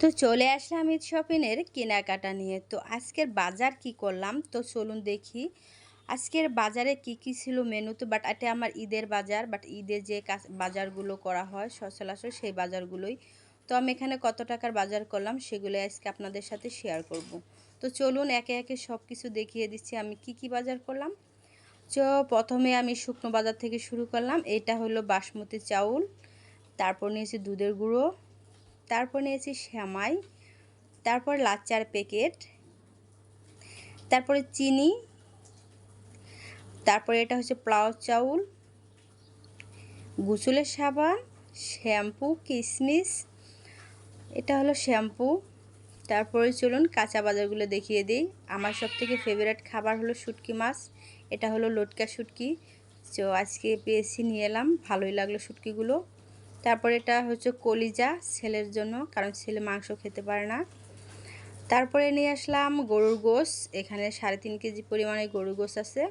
তো চলে আসলাম ঈদ শপিংয়ের কেনাকাটা নিয়ে। তো আজকের বাজার কি করলাম? তো চলুন দেখি। আজকের বাজারে কি কি ছিল মেনু তো? বাট এটা আমার ঈদের বাজার। বাট ঈদের যে বাজারগুলো করা হয় সচরাচর সেই বাজারগুলোই। তো আমি এখানে কত টাকার বাজার করলাম সেগুলো আজকে আপনাদের সাথে শেয়ার করব। তো চলুন একে একে সব কিছু দেখিয়ে দিচ্ছি আমি কি কি বাজার করলাম। তো প্রথমে আমি শুকনো বাজার থেকে শুরু করলাম। এটা হলো বাসমতি চাউল, তারপর নিয়েছি দুধের গুঁড়ো তারপর নিয়েছি শ্যামাই তারপর লাচ্চার প্যাকেট তারপরে চিনি, তারপরে এটা হচ্ছে প্লাউ চাউল, গুসুলের সাবান, শ্যাম্পু কিশমিশ এটা হলো শ্যাম্পু। তারপরে চলুন কাঁচা বাজারগুলো দেখিয়ে দিই। আমার সব থেকে ফেভারেট খাবার হলো শুটকি মাছ, এটা হলো লটকা শুটকি। তো আজকে পেয়েছি, নিয়ে এলাম, ভালোই লাগল শুটকিগুলো। তারপর এটা হচ্ছে কলিজা, ছেলের জন্য, কারণ ছেলে মাংস খেতে পারে না। তারপরে নিয়ে আসলাম গরুর গোস এখানে সাড়ে তিন কেজি পরিমাণে গরুর গোস আছে।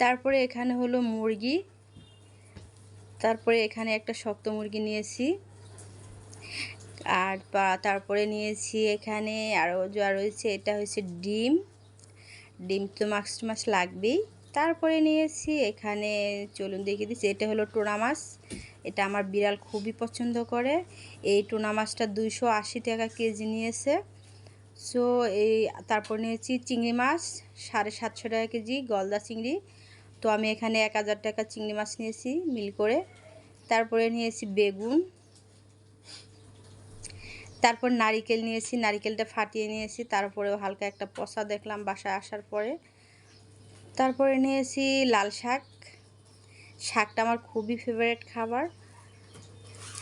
তারপরে এখানে হলো মুরগি, তারপরে এখানে একটা শক্ত মুরগি নিয়েছি। আর তারপরে নিয়েছি এখানে আরও যা রয়েছে, এটা হচ্ছে ডিম। ডিম তো মাছ মাছ লাগবেই। তারপরে নিয়েছি এখানে, চলুন দেখিয়ে দিচ্ছি, এটা হলো টোনা মাছ। এটা আমার বিড়াল খুবই পছন্দ করে। এই টোনা মাছটা দুইশো আশি টাকা কেজি নিয়েছে। সো এই তারপর নিয়েছি চিংড়ি মাছ, সাড়ে সাতশো টাকা কেজি, গলদা চিংড়ি। তো আমি এখানে এক হাজার টাকা চিংড়ি মাছ নিয়েছি মিল করে। তারপরে নিয়েছি বেগুন। তারপর নারিকেল নিয়েছি, নারিকেলটা ফাটিয়ে নিয়েছি। তারপরেও হালকা একটা পচা দেখলাম বাসায় আসার পরে। তারপরে নিয়েছি লাল শাক। শাকটা আমার খুবই ফেভারেট খাবার।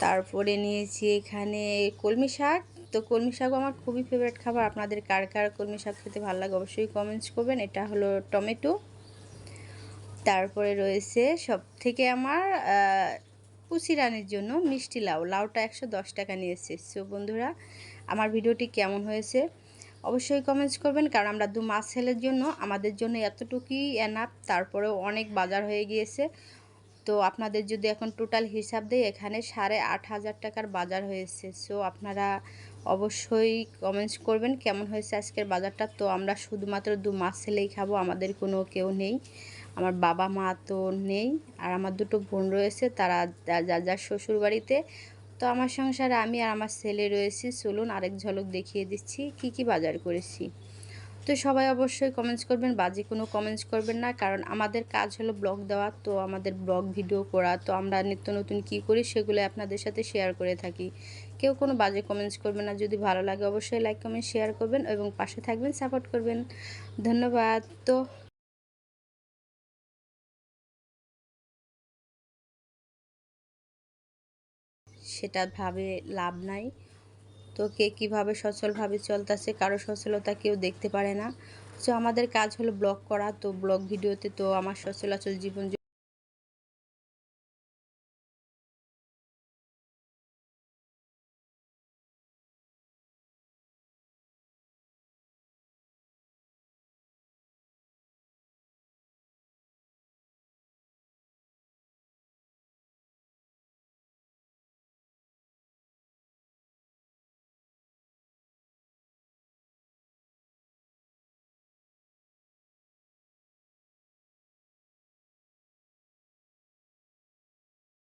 তারপরে নিয়েছি এখানে কলমি শাক। তো কলমি শাকও আমার খুবই ফেভারিট খাবার। আপনাদের কার কার কলমি শাক খেতে ভালো লাগে অবশ্যই কমেন্টস করবেন। এটা হলো টমেটো। তারপরে রয়েছে সব থেকে আমার কুচি রানির জন্য মিষ্টি লাউ। লাউটা একশো দশ টাকা নিয়েছে সো বন্ধুরা, আমার ভিডিওটি কেমন হয়েছে অবশ্যই কমেন্টস করবেন। কারণ আমরা দু মাস ছেলের জন্য আমাদের জন্য এতটুকুই এনাপ তারপরেও অনেক বাজার হয়ে গিয়েছে। তো আপনাদের যদি এখন টোটাল হিসাব দেয় এখানে সাড়ে আট হাজার টাকার বাজার হয়েছে। সো আপনারা অবশ্যই কমেন্টস করবেন কেমন হয়েছে আজকের বাজারটা। তো আমরা শুধুমাত্র দু মাস ছেলেই খাব, আমাদের কোনো কেউ নেই। আমার বাবা মা তো নেই, আর আমার দুটো বোন রয়েছে, তারা যা যার শ্বশুর বাড়িতে। তো আমার সংসারে আমি আর আমার ছেলে রয়েছি। চলুন আরেক ঝলক দেখিয়ে দিচ্ছি, কি কি বাজার করেছি। তো সবাই অবশ্যই কমেন্টস করবেন, বাজে কোনো কমেন্টস করবেন না। কারণ আমাদের কাজ হলো ব্লগ দেওয়া, তো আমাদের ব্লগ ভিডিও করা, তো আমরা নিত্য নতুন কী করি সেগুলো আপনাদের সাথে শেয়ার করে থাকি। কেউ কোনো বাজে কমেন্টস করবেন না, যদি ভালো লাগে অবশ্যই লাইক কমেন্ট শেয়ার করবেন এবং পাশে থাকবেন সাপোর্ট করবেন। ধন্যবাদ। তো সেটা ভাবে লাভ নাই। তো কে কীভাবে সচলভাবে চলতেছে কারও সচলতা কেউ দেখতে পারে না। তো আমাদের কাজ হলো ব্লগ করা। তো ব্লগ ভিডিওতে তো আমার সচলাচল জীবন